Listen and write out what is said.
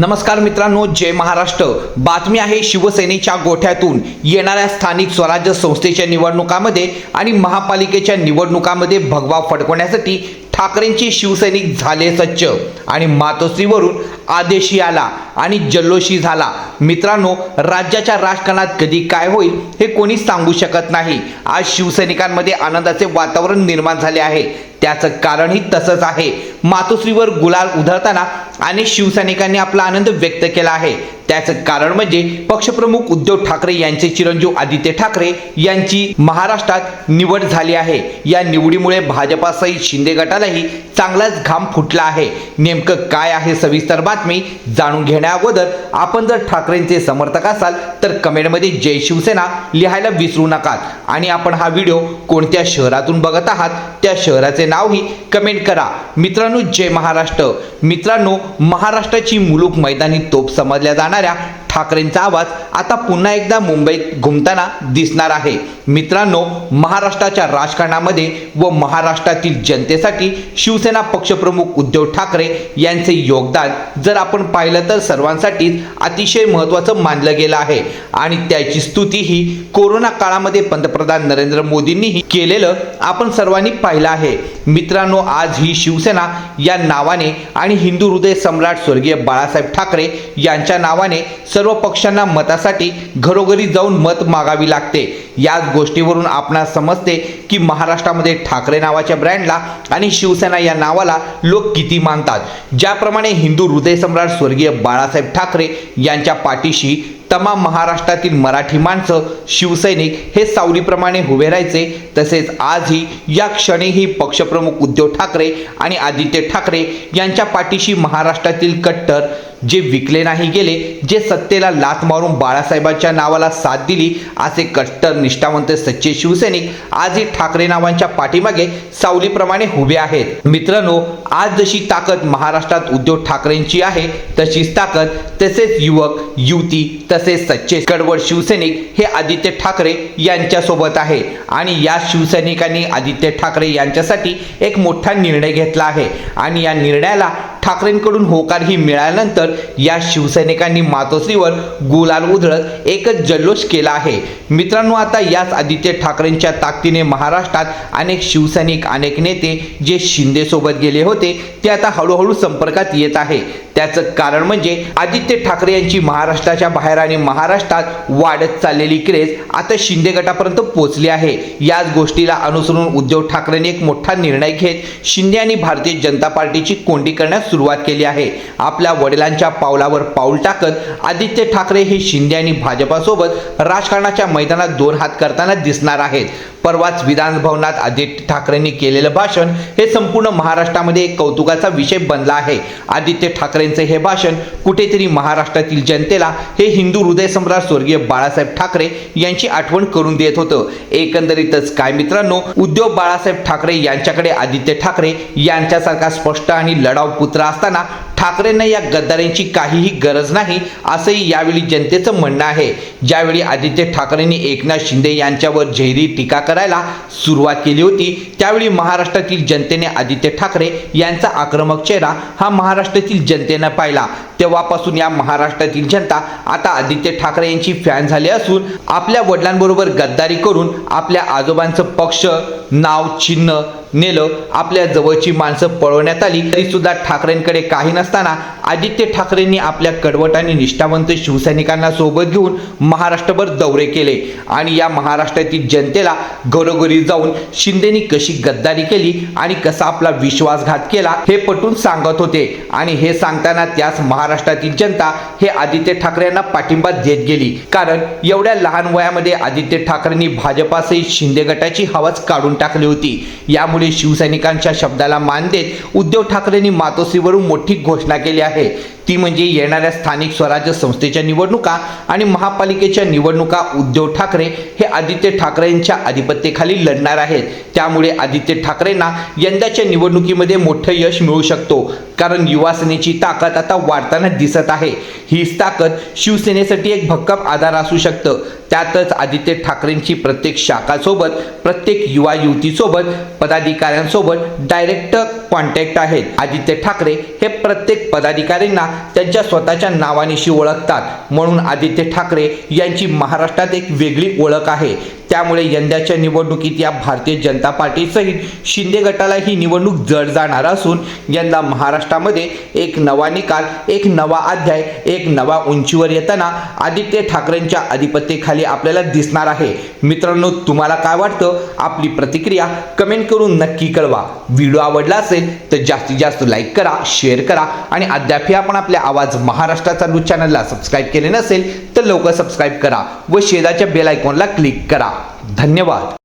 नमस्कार मित्रांनो जय महाराष्ट्र. बातमी आहे शिवसेनेच्या गोठ्यातून. येणाऱ्या स्थानिक स्वराज्य संस्थेच्या निवडणुकामध्ये आणि महापालिकेच्या निवडणुकामध्ये भगवा फडकवण्यासाठी ठाकरेंचे शिवसैनिक झाले सच्च आणि मातोश्रीवरून आदेशी आला आणि जल्लोषी झाला. मित्रांनो राज्याच्या राजकारणात कधी काय होईल हे कोणी सांगू शकत नाही. आज शिवसैनिकांमध्ये आनंदाचे वातावरण निर्माण झाले आहे. त्याचं कारणही तसंच आहे. मातोश्रीवर गुलाल उधळताना अनेक शिवसैनिकांनी आपला आनंद व्यक्त केला आहे. त्याचं कारण म्हणजे पक्षप्रमुख उद्धव ठाकरे यांचे चिरंजीव आदित्य ठाकरे यांची महाराष्ट्रात निवड झाली आहे. या निवडीमुळे भाजपासहित शिंदे गटालाही चांगलाच घाम फुटला आहे. नेमकं काय आहे सविस्तर बातमी जाणून घेण्या अगोदर आपण जर ठाकरेंचे समर्थक असाल तर कमेंटमध्ये जय शिवसेना लिहायला विसरू नका आणि आपण हा व्हिडिओ कोणत्या शहरातून बघत आहात त्या शहराचे नावही कमेंट करा. मित्रांनो जय महाराष्ट्र. मित्रांनो महाराष्ट्राची मुलूक मैदानी तोप समजल्या जाणाऱ्या ठाकरेंचा आवाज आता पुन्हा एकदा मुंबईत घुमताना दिसणार आहे. मित्रांनो महाराष्ट्राच्या राजकारणामध्ये व महाराष्ट्रातील जनतेसाठी शिवसेना पक्षप्रमुख उद्धव ठाकरे यांचे योगदान जर आपण पाहिलं तर सर्वांसाठीच अतिशय महत्त्वाचं मानलं गेलं आहे. आणि त्याची स्तुती ही कोरोना काळामध्ये पंतप्रधान नरेंद्र मोदींनीही केलेलं आपण सर्वांनी पाहिलं आहे. मित्रांनो आज ही शिवसेना या नावाने आणि हिंदू हृदय सम्राट स्वर्गीय बाळासाहेब ठाकरे यांच्या नावाने सर्व पक्षांना मतासाठी घरोघरी जाऊन मत मागावी लागते. याच गोष्टीवरून आपणास समजते की महाराष्ट्रामध्ये ठाकरे नावाच्या ब्रँडला आणि शिवसेना या नावाला लोक किती मानतात. ज्याप्रमाणे हिंदू हृदय सम्राट स्वर्गीय बाळासाहेब ठाकरे यांच्या पाठीशी तमाम महाराष्ट्रातील मराठी माणसं शिवसैनिक हे सावलीप्रमाणे उभे राहायचे तसेच आजही या क्षणीही पक्षप्रमुख उद्धव ठाकरे आणि आदित्य ठाकरे यांच्या पाठीशी महाराष्ट्रातील कट्टर जे विकले नाही गेले जे सत्तेला लात मारून बाळासाहेबांच्या नावाला साथ दिली असे कट्टर निष्ठावंत सच्चे शिवसैनिक आजही ठाकरे नावांच्या पाठीमागे सावलीप्रमाणे उभे आहेत. मित्रांनो आज जशी ताकद महाराष्ट्रात उद्धव ठाकरेंची आहे तशीच ताकद तसेच युवक युवती तसेच सच्चे कडवड शिवसैनिक हे आदित्य ठाकरे यांच्यासोबत आहे. आणि या शिवसैनिकांनी आदित्य ठाकरे यांच्यासाठी एक मोठा निर्णय घेतला आहे. आणि या निर्णयाला ठाकरेंकडून होकारही मिळाल्यानंतर या शिवसैनिकांनी मातोश्रीवर गुलाल उधळत एकच जल्लोष केला आहे. मित्रांनो आता याच आदित्य ठाकरेंच्या ताकदीने महाराष्ट्रात अनेक शिवसैनिक अनेक नेते जे शिंदेसोबत गेले होते ते आता हळूहळू संपर्कात येत आहे. त्याचं कारण म्हणजे आदित्य ठाकरे यांची महाराष्ट्राच्या बाहेर आणि महाराष्ट्रात वाढत चाललेली क्रेज आता शिंदे गटापर्यंत पोहोचली आहे. याच गोष्टीला अनुसरून उद्धव ठाकरेंनी एक मोठा निर्णय घेत शिंदे आणि भारतीय जनता पार्टीची कोंडी करण्यास सुरुवात केली आहे. आपल्या वडिलांच्या पावलावर पाऊल टाकत आदित्य ठाकरे हे शिंदे आणि भाजपासोबत राजकारणाच्या मैदानात दोन हात करताना दिसणार आहेत. परवाच विधान भवनात आदित्य ठाकरेंनी केलेलं भाषण हे संपूर्ण महाराष्ट्रामध्ये एक कौतुकाचा विषय बनला आहे. आदित्य ठाकरेंचे हे भाषण कुठेतरी महाराष्ट्रातील जनतेला हे हिंदू हृदय सम्राट स्वर्गीय बाळासाहेब ठाकरे यांची आठवण करून देत होतं. एकंदरीतच काय मित्रांनो उद्योग बाळासाहेब ठाकरे यांच्याकडे आदित्य ठाकरे यांच्यासारखा स्पष्ट आणि लढाऊ पुत्र असताना ठाकरेंना या गद्दारांची काहीही गरज नाही असंही यावेळी जनतेचं म्हणणं आहे. ज्यावेळी आदित्य ठाकरेंनी एकनाथ शिंदे यांच्यावर जहिरी टीका करायला सुरुवात केली होती त्यावेळी महाराष्ट्रातील जनतेने आदित्य ठाकरे यांचा आक्रमक चेहरा हा महाराष्ट्रातील जनतेनं पाहिला. तेव्हापासून या महाराष्ट्रातील जनता आता आदित्य ठाकरे यांची फॅन झाली असून आपल्या वडिलांबरोबर गद्दारी करून आपल्या आजोबांचं पक्ष नाव चिन्ह नेलं. आपल्या जवळची माणसं पळवण्यात आली. तरी सुद्धा ठाकरेंकडे काही नसताना आदित्य ठाकरेंनी आपल्या कडवट आणि निष्ठावंत शिवसैनिकांना सोबत घेऊन महाराष्ट्रभर दौरे केले. आणि या महाराष्ट्रातील जनतेला घरोघरी जाऊन शिंदेनी कशी गद्दारी केली आणि कसा आपला विश्वासघात केला हे पटून सांगत होते. आणि हे सांगताना त्यास महाराष्ट्रातील जनता हे आदित्य ठाकरेंना पाठिंबा देत गेली. कारण एवढ्या लहान वयामध्ये आदित्य ठाकरेंनी भाजपासहित शिंदे गटाची हवाच काढून टाकली होती. यामुळे शिवसैनिकांच्या शब्दाला मान देत उद्धव ठाकरेंनी मातोश्रीवरून मोठी घोषणा केली आहे. ती म्हणजे येणाऱ्या स्थानिक स्वराज्य संस्थेच्या निवडणुका आणि महापालिकेच्या निवडणुका उद्धव ठाकरे हे आदित्य ठाकरेंच्या आधिपत्याखाली लढणार आहेत. त्यामुळे आदित्य ठाकरेंना यंदाच्या निवडणुकीमध्ये मोठं यश मिळू शकतो. कारण युवासेनेची ताकद आता वाढताना दिसत आहे. हीच ताकद शिवसेनेसाठी एक भक्कम आधार असू शकतं. त्यातच आदित्य ठाकरेंची प्रत्येक शाखासोबत प्रत्येक युवा युवतीसोबत पदाधिकाऱ्यांसोबत डायरेक्ट कॉन्टॅक्ट आहेत. आदित्य ठाकरे हे प्रत्येक पदाधिकाऱ्यांना त्यांच्या स्वतःच्या नावानिशी ओळखतात. म्हणून आदित्य ठाकरे यांची महाराष्ट्रात एक वेगळी ओळख आहे. त्यामुळे यंदाच्या निवडणुकीत या भारतीय जनता पार्टीसहित शिंदे गटाला ही निवडणूक जड जाणार असून यंदा महाराष्ट्रामध्ये एक नवा निकाल एक नवा अध्याय एक नवा उंचीवर येताना आदित्य ठाकरेंच्या अधिपत्तेखाली आपल्याला दिसणार आहे. मित्रांनो तुम्हाला काय वाटतं? आपली प्रतिक्रिया कमेंट करून नक्की कळवा. व्हिडिओ आवडला असेल तर जास्तीत जास्त लाईक करा शेअर करा आणि अद्यापही आपण आपल्या आवाज महाराष्ट्राचा न्यूज चॅनलला सबस्क्राईब केले नसेल तर लवकर सबस्क्राईब करा व शेजारच्या बेल आयकॉनला क्लिक करा. धन्यवाद.